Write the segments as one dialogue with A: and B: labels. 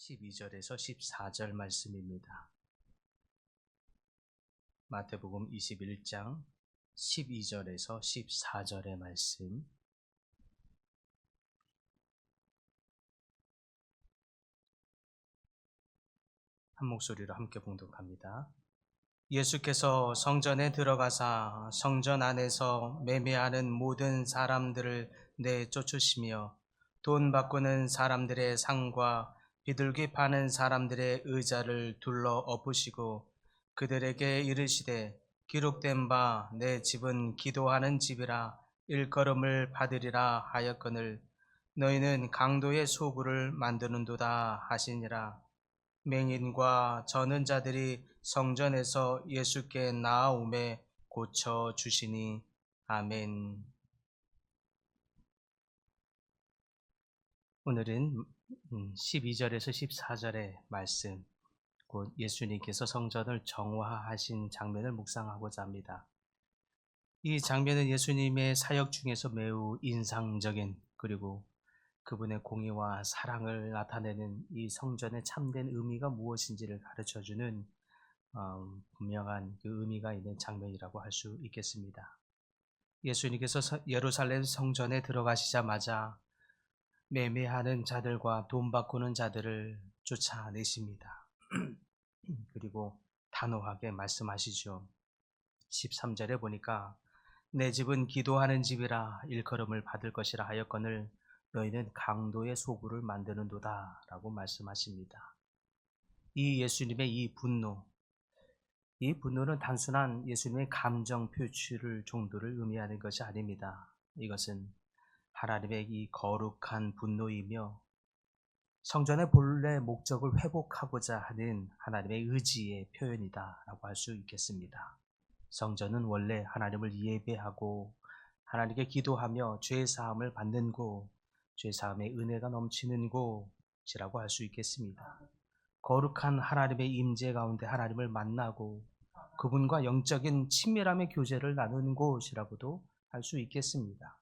A: 21장 12절에서 14절 말씀입니다. 마태복음 21장 12절에서 14절의 말씀. 한 목소리로 함께 봉독합니다. 예수께서 성전에 들어가사 성전 안에서 매매하는 모든 사람들을 내쫓으시며 돈 바꾸는 사람들의 상과 비둘기 파는 사람들의 의자를 둘러 엎으시고 그들에게 이르시되 기록된 바 내 집은 기도하는 집이라 일컬음을 받으리라 하였거늘 너희는 강도의 소굴을 만드는도다 하시니라 맹인과 저는 자들이 성전에서 예수께 나아오매 고쳐 주시니 아멘. 오늘은 12절에서 14절의 말씀, 곧 예수님께서 성전을 정화하신 장면을 묵상하고자 합니다. 이 장면은 예수님의 사역 중에서 매우 인상적인 그리고 그분의 공의와 사랑을 나타내는 이 성전의 참된 의미가 무엇인지를 가르쳐 주는 어, 분명한 그 의미가 있는 장면이라고 할 수 있겠습니다. 예수님께서 예루살렘 성전에 들어가시자마자 매매하는 자들과 돈 바꾸는 자들을 쫓아내십니다. 그리고 단호하게 말씀하시죠. 13절에 보니까 내 집은 기도하는 집이라 일컬음을 받을 것이라 하였거늘 너희는 강도의 소굴을 만드는도다 라고 말씀하십니다. 이 예수님의 이 분노, 이 분노는 단순한 예수님의 감정 표출을 정도를 의미하는 것이 아닙니다. 이것은 하나님의 이 거룩한 분노이며 성전의 본래 목적을 회복하고자 하는 하나님의 의지의 표현이다라고 할 수 있겠습니다. 성전은 원래 하나님을 예배하고 하나님께 기도하며 죄 사함을 받는 곳, 죄 사함의 은혜가 넘치는 곳이라고 할 수 있겠습니다. 거룩한 하나님의 임재 가운데 하나님을 만나고 그분과 영적인 친밀함의 교제를 나누는 곳이라고도 할 수 있겠습니다.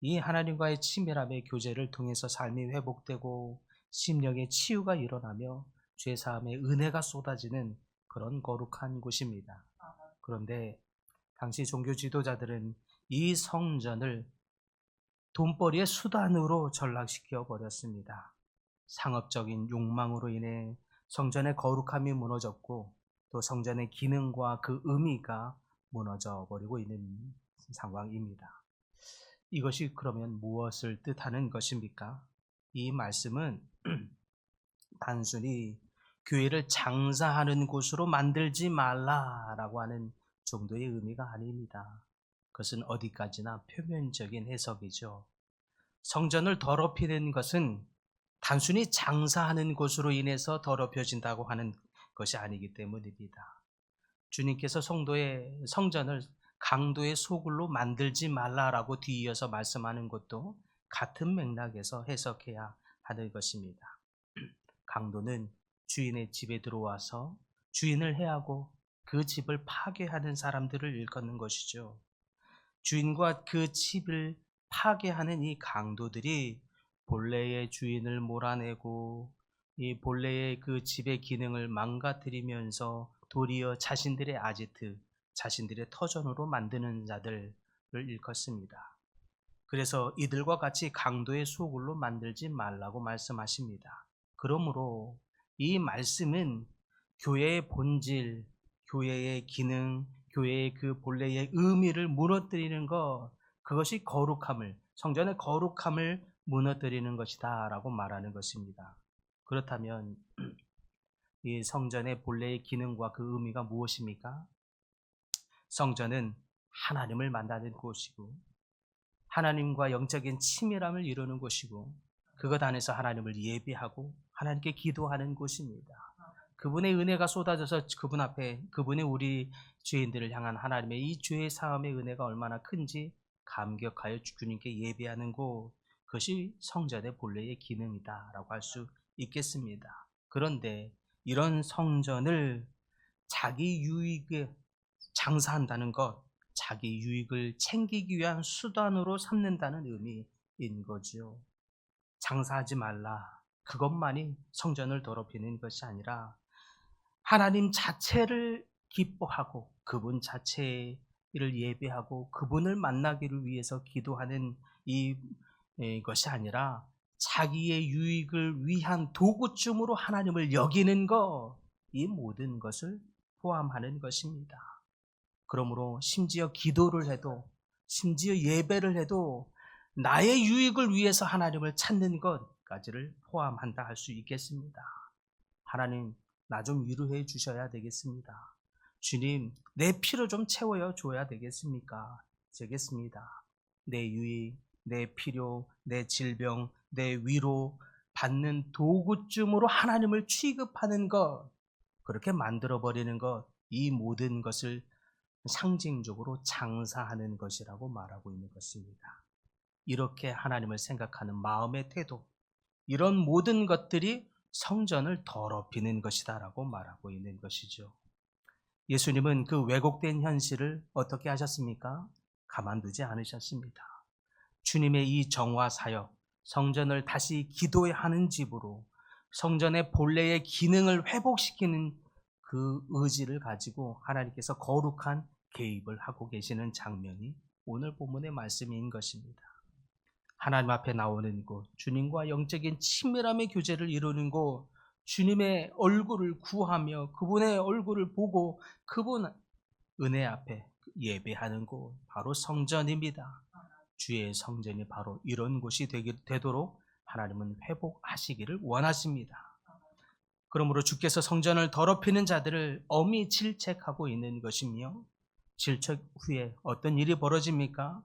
A: 이 하나님과의 친밀함의 교제를 통해서 삶이 회복되고 심령의 치유가 일어나며 죄 사함의 은혜가 쏟아지는 그런 거룩한 곳입니다. 그런데 당시 종교 지도자들은 이 성전을 돈벌이의 수단으로 전락시켜 버렸습니다. 상업적인 욕망으로 인해 성전의 거룩함이 무너졌고 또 성전의 기능과 그 의미가 무너져 버리고 있는 상황입니다. 이것이 그러면 무엇을 뜻하는 것입니까? 이 말씀은 단순히 교회를 장사하는 곳으로 만들지 말라라고 하는 정도의 의미가 아닙니다. 그것은 어디까지나 표면적인 해석이죠. 성전을 더럽히는 것은 단순히 장사하는 곳으로 인해서 더럽혀진다고 하는 것이 아니기 때문입니다. 주님께서 성도의 성전을 강도의 소굴로 만들지 말라라고 뒤이어서 말씀하는 것도 같은 맥락에서 해석해야 하는 것입니다. 강도는 주인의 집에 들어와서 주인을 해하고 그 집을 파괴하는 사람들을 일컫는 것이죠. 주인과 그 집을 파괴하는 이 강도들이 본래의 주인을 몰아내고 이 본래의 그 집의 기능을 망가뜨리면서 도리어 자신들의 아지트, 자신들의 터전으로 만드는 자들을 일컫습니다. 그래서 이들과 같이 강도의 소굴로 만들지 말라고 말씀하십니다. 그러므로 이 말씀은 교회의 본질, 교회의 기능, 교회의 그 본래의 의미를 무너뜨리는 것, 그것이 거룩함을, 성전의 거룩함을 무너뜨리는 것이다 라고 말하는 것입니다. 그렇다면 이 성전의 본래의 기능과 그 의미가 무엇입니까? 성전은 하나님을 만나는 곳이고 하나님과 영적인 친밀함을 이루는 곳이고 그것 안에서 하나님을 예배하고 하나님께 기도하는 곳입니다. 그분의 은혜가 쏟아져서 그분 앞에 그분의 우리 죄인들을 향한 하나님의 이 죄의 사함의 은혜가 얼마나 큰지 감격하여 주님께 예배하는 곳 그것이 성전의 본래의 기능이다라고 할 수 있겠습니다. 그런데 이런 성전을 자기 유익에 장사한다는 것, 자기 유익을 챙기기 위한 수단으로 삼는다는 의미인 거죠. 장사하지 말라. 그것만이 성전을 더럽히는 것이 아니라 하나님 자체를 기뻐하고 그분 자체를 예배하고 그분을 만나기를 위해서 기도하는 이 에, 것이 아니라 자기의 유익을 위한 도구쯤으로 하나님을 여기는 것, 이 모든 것을 포함하는 것입니다. 그러므로 심지어 기도를 해도, 심지어 예배를 해도 나의 유익을 위해서 하나님을 찾는 것까지를 포함한다 할 수 있겠습니다. 하나님, 나 좀 위로해 주셔야 되겠습니다. 주님, 내 피로 좀 채워 줘야 되겠습니까? 되겠습니다. 내 유익, 내 필요, 내 질병, 내 위로 받는 도구쯤으로 하나님을 취급하는 것, 그렇게 만들어버리는 것, 이 모든 것을 상징적으로 장사하는 것이라고 말하고 있는 것입니다. 이렇게 하나님을 생각하는 마음의 태도, 이런 모든 것들이 성전을 더럽히는 것이다라고 말하고 있는 것이죠. 예수님은 그 왜곡된 현실을 어떻게 하셨습니까? 가만두지 않으셨습니다. 주님의 이 정화 사역, 성전을 다시 기도에 하는 집으로 성전의 본래의 기능을 회복시키는 그 의지를 가지고 하나님께서 거룩한 개입을 하고 계시는 장면이 오늘 본문의 말씀인 것입니다. 하나님 앞에 나오는 곳, 주님과 영적인 친밀함의 교제를 이루는 곳, 주님의 얼굴을 구하며 그분의 얼굴을 보고 그분 은혜 앞에 예배하는 곳, 바로 성전입니다. 주의 성전이 바로 이런 곳이 되도록 하나님은 회복하시기를 원하십니다. 그러므로 주께서 성전을 더럽히는 자들을 엄히 질책하고 있는 것이며 질책 후에 어떤 일이 벌어집니까?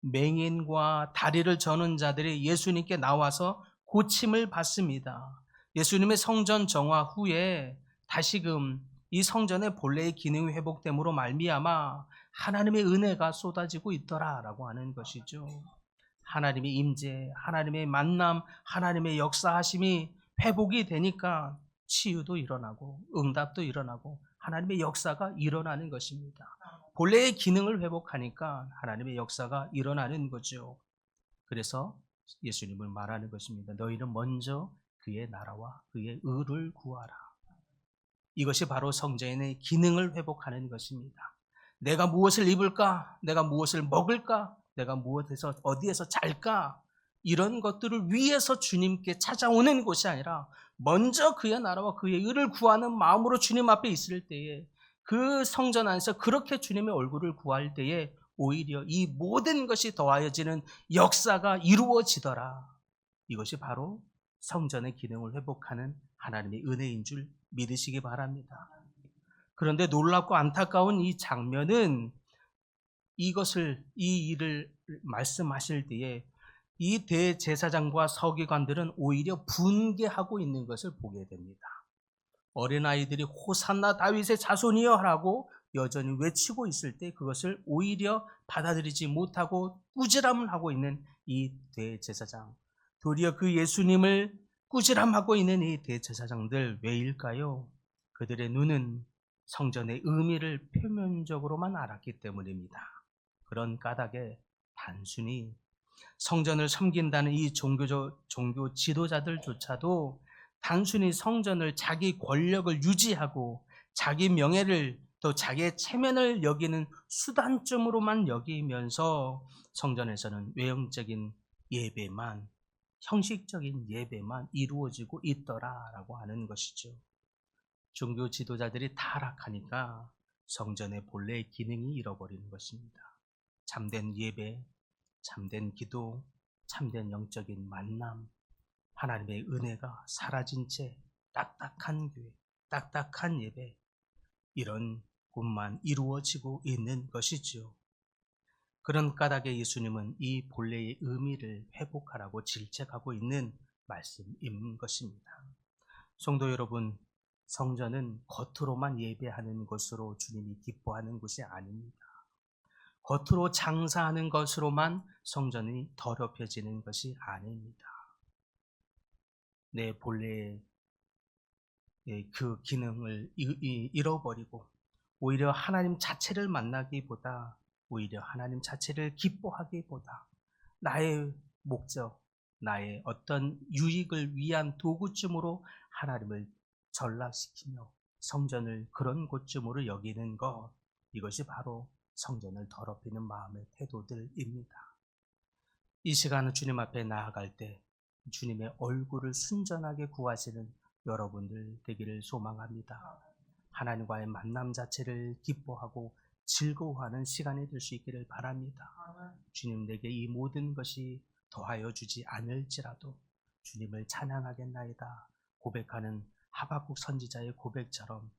A: 맹인과 다리를 저는 자들이 예수님께 나와서 고침을 받습니다. 예수님의 성전 정화 후에 다시금 이 성전의 본래의 기능이 회복됨으로 말미암아 하나님의 은혜가 쏟아지고 있더라라고 하는 것이죠. 하나님의 임재, 하나님의 만남, 하나님의 역사하심이 회복이 되니까 치유도 일어나고 응답도 일어나고 하나님의 역사가 일어나는 것입니다. 본래의 기능을 회복하니까 하나님의 역사가 일어나는 거죠. 그래서 예수님을 말하는 것입니다. 너희는 먼저 그의 나라와 그의 의를 구하라. 이것이 바로 성전의 기능을 회복하는 것입니다. 내가 무엇을 입을까? 내가 무엇을 먹을까? 내가 무엇에서 어디에서 잘까? 이런 것들을 위해서 주님께 찾아오는 곳이 아니라 먼저 그의 나라와 그의 의를 구하는 마음으로 주님 앞에 있을 때에 그 성전 안에서 그렇게 주님의 얼굴을 구할 때에 오히려 이 모든 것이 더하여지는 역사가 이루어지더라. 이것이 바로 성전의 기능을 회복하는 하나님의 은혜인 줄 믿으시기 바랍니다. 그런데 놀랍고 안타까운 이 장면은 이것을 이 일을 말씀하실 때에 이 대제사장과 서기관들은 오히려 분개하고 있는 것을 보게 됩니다. 어린아이들이 호산나 다윗의 자손이여라고 여전히 외치고 있을 때 그것을 오히려 받아들이지 못하고 꾸지람을 하고 있는 이 대제사장. 도리어 그 예수님을 꾸지람하고 있는 이 대제사장들 왜일까요? 그들의 눈은 성전의 의미를 표면적으로만 알았기 때문입니다. 그런 까닭에 단순히 성전을 섬긴다는 이 종교, 종교 지도자들조차도 단순히 성전을 자기 권력을 유지하고 자기 명예를 또 자기의 체면을 여기는 수단점으로만 여기면서 성전에서는 외형적인 예배만 형식적인 예배만 이루어지고 있더라라고 하는 것이죠. 종교 지도자들이 타락하니까 성전의 본래의 기능이 잃어버리는 것입니다. 참된 예배, 참된 기도, 참된 영적인 만남, 하나님의 은혜가 사라진 채 딱딱한 교회, 딱딱한 예배, 이런 곳만 이루어지고 있는 것이지요. 그런 까닭에 예수님은 이 본래의 의미를 회복하라고 질책하고 있는 말씀인 것입니다. 성도 여러분, 성전은 겉으로만 예배하는 것으로 주님이 기뻐하는 것이 아닙니다. 겉으로 장사하는 것으로만 성전이 더럽혀지는 것이 아닙니다. 내 본래의 그 기능을 잃어버리고 오히려 하나님 자체를 만나기보다 오히려 하나님 자체를 기뻐하기보다 나의 목적, 나의 어떤 유익을 위한 도구쯤으로 하나님을 전락시키며 성전을 그런 곳쯤으로 여기는 것 이것이 바로 성전을 더럽히는 마음의 태도들입니다. 이 시간은 주님 앞에 나아갈 때 주님의 얼굴을 순전하게 구하시는 여러분들 되기를 소망합니다. 하나님과의 만남 자체를 기뻐하고 즐거워하는 시간이 될 수 있기를 바랍니다. 주님 내게 이 모든 것이 더하여 주지 않을지라도 주님을 찬양하겠나이다 고백하는 하박국 선지자의 고백처럼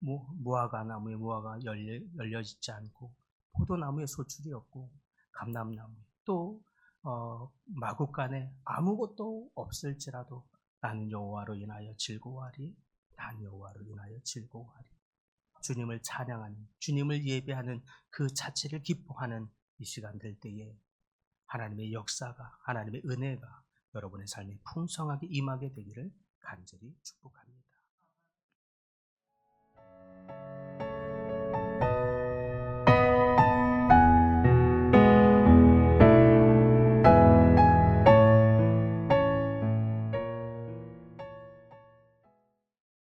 A: 무, 무화과 나무에 무화과 열려, 열려 있지 않고 포도나무에 소출이 없고 감람나무 또 어, 마국간에 아무것도 없을지라도 나는 여호와로 인하여 즐거워하리 난 여호와로 인하여 즐거워하리 주님을 찬양하는 주님을 예배하는 그 자체를 기뻐하는 이 시간 될 때에 하나님의 역사가 하나님의 은혜가 여러분의 삶에 풍성하게 임하게 되기를 간절히 축복합니다.